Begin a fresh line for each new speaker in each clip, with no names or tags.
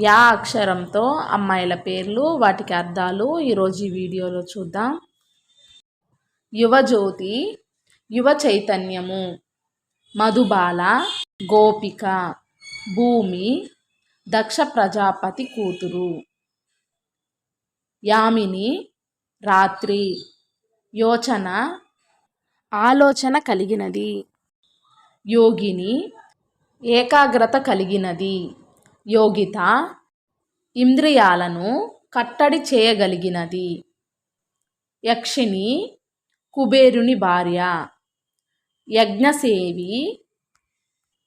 Yeah అక్షరంతో అమ్మాయిల పేర్లు వాటికి అర్థాలు ఈరోజు ఈ వీడియోలో చూద్దాం. యువజ్యోతి యువ చైతన్యము మధుబాల గోపిక భూమి దక్ష ప్రజాపతి కూతురు యామిని రాత్రి యోచన ఆలోచన కలిగినది యోగిని ఏకాగ్రత కలిగినది. యోగిత ఇంద్రియాలను కట్టడి చేయగలిగినది. యక్షిని కుబేరుని భార్య. యజ్ఞసేవి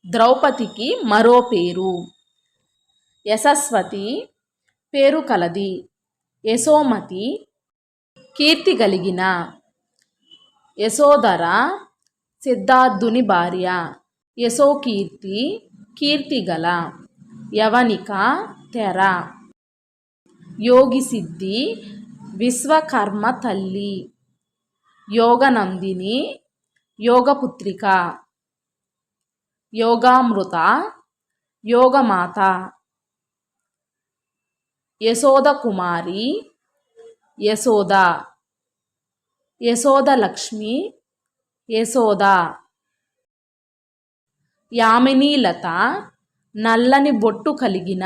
ద్రౌపదికి మరో పేరు. యశస్వతి పేరు కలది. యశోమతి కీర్తి కలిగిన. యశోధర సిద్ధార్థుని భార్య. యశోకీర్తి కీర్తిగల యవనిక తెర. యోగి సిద్ధి విశ్వకర్మ తల్లి. యోగనందిని యోగపుత్రిక. యోగామృత యోగమాత. యశోద కుమారి యశోద. యశోదలక్ష్మి యశోద. యామినీలత నల్లని బొట్టు కలిగిన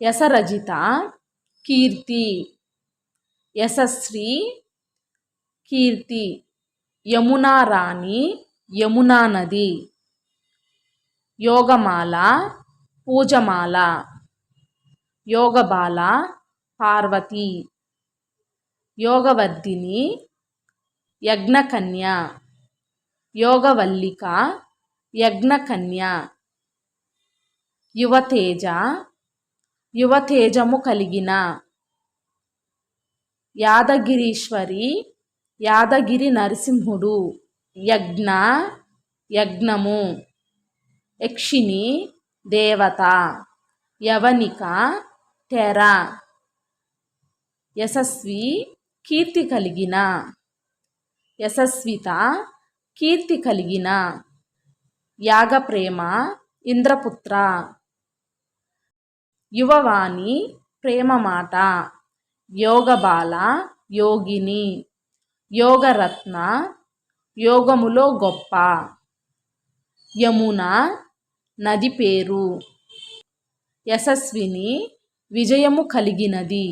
యశరజిత కీర్తి యశశ్రీ కీర్తి యమునా రాణి యమునా నది యోగమాల పూజమాల యోగబాల పార్వతి యోగవర్ధిని యజ్ఞకన్య యోగవల్లిక యజ్ఞకన్య యువతేజ యువతేజము కలిగిన యాదగిరీశ్వరి యాదగిరి నరసింహుడు యజ్ఞ యజ్ఞము యక్షిణి దేవత యవనిక తెర యశస్వి కీర్తి కలిగిన యశస్విత కీర్తి కలిగిన యాగప్రేమ ఇంద్రపుత్ర యువవాణి ప్రేమమాత యోగబాల యోగిని యోగరత్న యోగములో గొప్ప యమున నది పేరు యశస్విని విజయము కలిగినది.